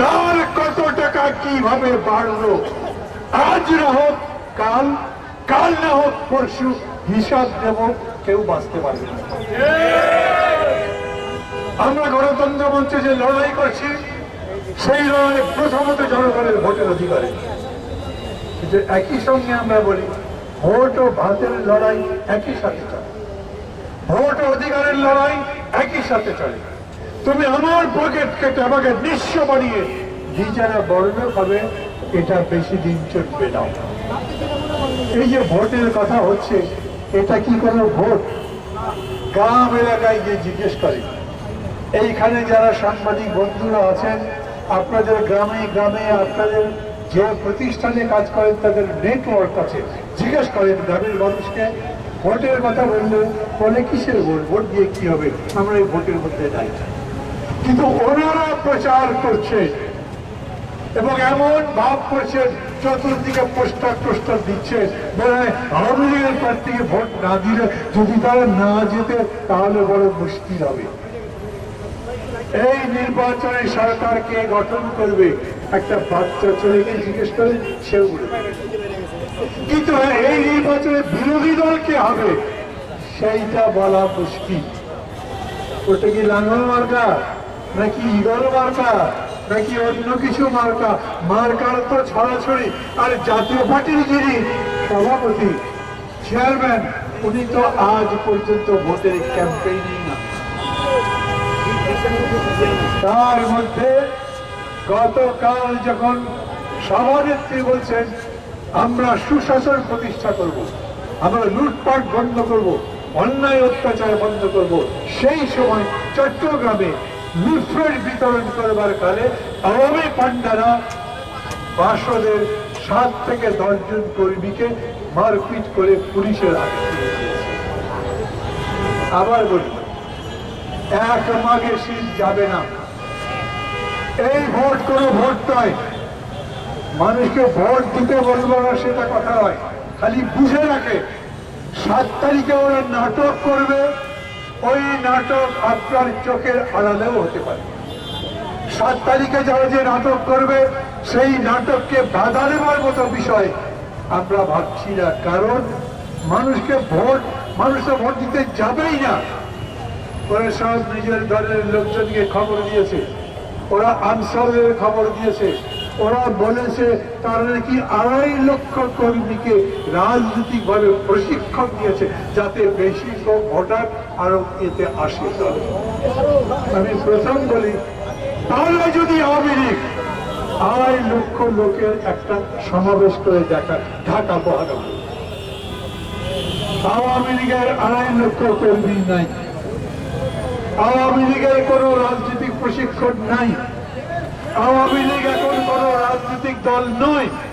কার কত টাকা কীভাবে বাড়লো? আজ না হোক কাল কাল না হোক পরশু, হিসাব দেব কেউ বাঁচতে পারবে না। আমরা গণতন্ত্র মঞ্চে যে লড়াই করছি, সেই লড়াই প্রথমত জনগণের ভোটের অধিকারে। কিন্তু একই সঙ্গে আমরা বলি, ভোট ও ভাতের লড়াই একই সাথে চলে। ভোট অধিকারের লড়াই একই সাথে চলে। তুমি আমার পকেট কেটে আমাকে নিঃস্ব বানিয়ে যারা বড় হবে, এটা বেশি দিন চলবে না। এই যে ভোটের কথা হচ্ছে, এটা কি কোনো ভোট? গ্রাম এলাকায় গিয়ে জিজ্ঞেস করে। এইখানে যারা সাংবাদিক বন্ধুরা আছেন, আপনাদের গ্রামে গ্রামে আপনাদের যে প্রতিষ্ঠানে কাজ করেন, তাদের নেটওয়ার্ক আছে। জিজ্ঞেস করেন গ্রামের মানুষকে, ভোটের কথা বললে বলে কিসের ভোট? ভোট দিয়ে কি হবে? আমরা এই ভোটের মধ্যে নাই কিন্তু ওনারা প্রচার করছে এবং এমন ভাব করছে, চতুর্দিকে পোস্টার টোস্টার দিচ্ছে মানে আওয়ামী লীগের প্রার্থীকে ভোট না দিলে যদি তারা না যেতে, তাহলে বড় মুশকিল হবে। এই নির্বাচনে সরকারকে গঠন করবে? একটা বাচ্চা ছেলেকে জিজ্ঞেস করে, সেও কিন্তু এই নির্বাচনে বিরোধী দল কে হবে? সেইটা বলা মুশকিল। ওটা কি লাঙ্গল মার্কা? নাকি ইগল মার্কা নাকি অন্য কিছু মার্কা মার্কার তো ছড়াছড়ি আর জাতীয় পার্টির যিনি সভাপতি, চেয়ারম্যান, উনি তো আজ পর্যন্ত ভোটের ক্যাম্পেইনিং না তার মধ্যে গতকাল যখন সভানেত্রী বলছেন, আমরা সুশাসন প্রতিষ্ঠা করব। আমরা লুটপাট বন্ধ করব। অন্যায় অত্যাচার বন্ধ করব। সেই সময় চট্টগ্রামে লুটফেট বিতরণ করবার কালে আওয়ামী পান্ডারা বাসদের সাত থেকে দশজন কর্মীকে মারপিট করে পুলিশের হাতে আবার বলি, এক মাঘে শীত যাবে না। এই ভোট কোনো ভোট নয়। মানুষকে ভোট দিতে বলব না সেটা কথা নয়। খালি বুঝে রাখে, সাত তারিখে ওরা নাটক করবে ওই নাটক আপনার চোখের আড়ালেও হতে পারে। সাত তারিখে যারা যে নাটক করবে, সেই নাটককে বাধা দেওয়ার মতো বিষয় আমরা ভাবছি না, কারণ মানুষকে ভোট, মানুষ তো ভোট দিতে যাবেই না। ওরা সব নিজের দলের লোকজনকে খবর দিয়েছে। ওরা আনসারের খবর দিয়েছে। ওরা বলেছে তারা নাকি আড়াই লক্ষ কর্মীকে রাজনৈতিকভাবে প্রশিক্ষণ দিয়েছে যাতে বেশি ভোটার আরও এতে আসে আমি প্রথম বলি, তাহলে যদি আওয়ামী লীগ আড়াই লক্ষ লোকের একটা সমাবেশ করে দেখা ঢাকা মহানগর। আওয়ামী লীগের আড়াই লক্ষ কর্মী নাই। আওয়ামী লীগের কোন রাজনৈতিক প্রশিক্ষণ নাই। আওয়ামী লীগ এখন কোন রাজনৈতিক দল নয়।